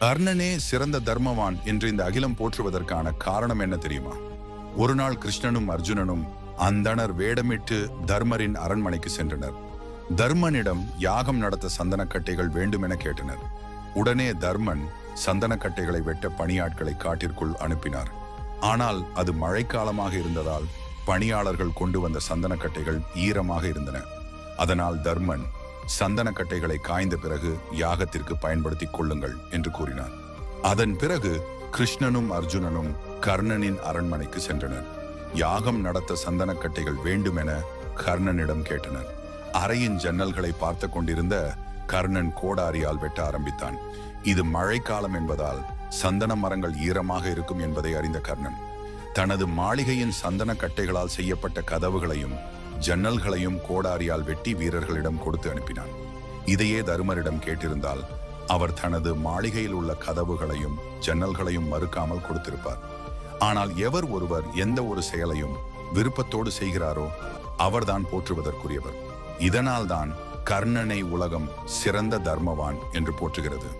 கர்ணனே சிறந்த தர்மவான் என்று இந்த அகிலம் போற்றுவதற்கான காரணம் என்ன தெரியுமா? ஒரு நாள் கிருஷ்ணனும் அர்ஜுனனும் அந்தணர் வேடமிட்டு தர்மரின் அரண்மனைக்கு சென்றனர். தர்மனிடம் யாகம் நடத்த சந்தனக்கட்டைகள் வேண்டுமென கேட்டனர். உடனே தர்மன் சந்தனக்கட்டைகளை வெட்ட பணியாட்களை காட்டிற்குள் அனுப்பினார். ஆனால் அது மழைக்காலமாக இருந்ததால் பணியாளர்கள் கொண்டு வந்த சந்தனக்கட்டைகள் ஈரமாக இருந்தன. அதனால் தர்மன் சந்தனக்கட்டைகளை காய்ந்த பிறகு யாகத்திற்கு பயன்படுத்திக் கொள்ளுங்கள் என்று கூறினார் அதன் பிறகு கிருஷ்ணனும் அர்ஜுனனும் கர்ணனின் அரண்மனைக்கு சென்றனர். யாகம் நடத்த சந்தனக்கட்டைகள் வேண்டுமென கர்ணனிடம் கேட்டனர். அறையின் ஜன்னல்களை பார்த்து கொண்டிருந்த கர்ணன் கோடாரியால் வெட்ட ஆரம்பித்தான். இது மழைக்காலம் என்பதால் சந்தன மரங்கள் ஈரமாக இருக்கும் என்பதை அறிந்த கர்ணன் தனது மாளிகையின் சந்தன கட்டைகளால் செய்யப்பட்ட கதவுகளையும் ஜன்னல்களையும் கோடாரியால் வெட்டி வீரர்களிடம் கொடுத்து அனுப்பினான். இதையே தருமரிடம் கேட்டிருந்தால் அவர் தனது மாளிகையில் உள்ள கதவுகளையும் ஜன்னல்களையும் மறுக்காமல் கொடுத்திருப்பார். ஆனால் எவர் ஒருவர் எந்த ஒரு செயலையும் விருப்பத்தோடு செய்கிறாரோ அவர்தான் போற்றுவதற்குரியவர். இதனால்தான் கர்ணனை உலகம் சிறந்த தர்மவான் என்று போற்றுகிறது.